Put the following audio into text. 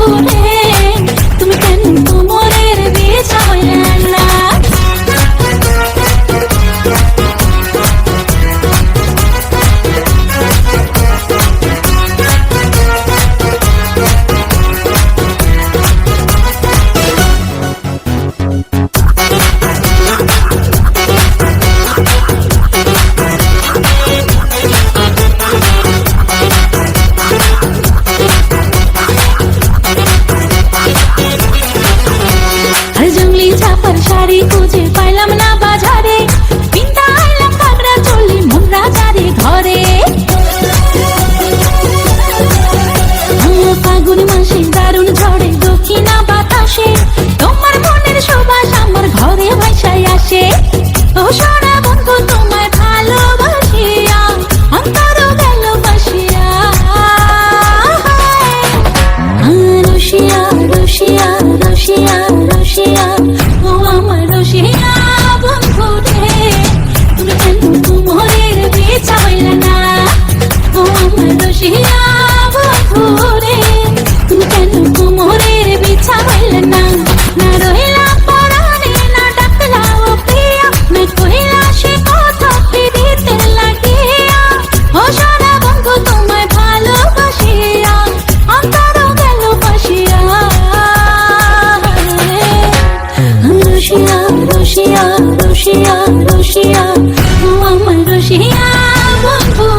ফুলে চিংড়ি ছাপার শাড়ি খুঁজে পাইলাম না রশিয়া রশিয়া রশিয়া রশিয়া। আমার রশিয়া বন্ধু।